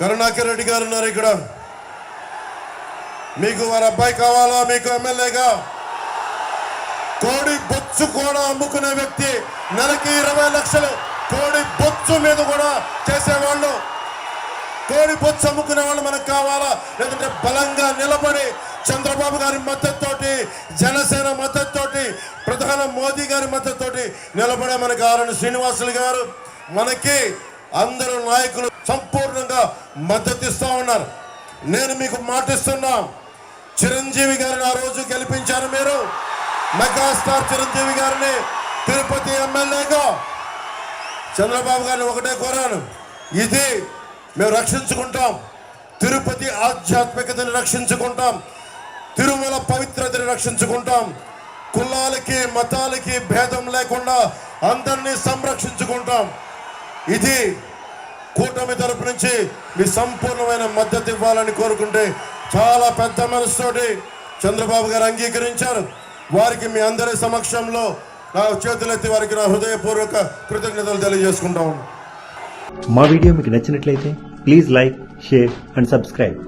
కరుణాకర్ రెడ్డి గారు ఉన్నారు ఇక్కడ. మీకు వారి అబ్బాయి కావాలా? మీకు ఎమ్మెల్యేగా? కోడి బొచ్చు కూడా అమ్ముకునే వ్యక్తి నెలకి ఇరవై లక్షలు కోడి బొచ్చు మీద కూడా చేసేవాళ్ళు. కోడి బొచ్చు అమ్ముకునే వాళ్ళు మనకు కావాలా? లేదంటే బలంగా నిలబడి చంద్రబాబు గారి మద్దతుతోటి జనసేన మద్దతుతోటి ప్రధాన మోదీ గారి మద్దతుతోటి నిలబడే మనకు ఆరణ శ్రీనివాసులు గారు. మనకి అందరు నాయకులు సంపూర్ణంగా మద్దతు ఇస్తా ఉన్నారు. నేను మీకు మాటిస్తున్నా చిరంజీవి గారిని ఆ రోజు గెలిపించారు మీరు. మెగాస్టార్ చిరంజీవి గారిని తిరుపతి ఎమ్మెల్యేగా చంద్రబాబు గారిని ఒకటే కోరాను. ఇది మేము రక్షించుకుంటాం. తిరుపతి ఆధ్యాత్మికతని రక్షించుకుంటాం. తిరుమల పవిత్రతని రక్షించుకుంటాం. కులాలకి మతాలకి భేదం లేకుండా అందరినీ సంరక్షించుకుంటాం. ఇది కూటమి తరపు నుంచి మీ సంపూర్ణమైన మద్దతు ఇవ్వాలని కోరుకుంటే చాలా పెద్ద మనసుతోటి చంద్రబాబు గారు అంగీకరించారు. వారికి మీ అందరి సమక్షంలో నా చేతులెత్తి వారికి నా హృదయపూర్వక కృతజ్ఞతలు తెలియజేసుకుంటా మా వీడియో మీకు నచ్చినట్లయితే please like share and subscribe.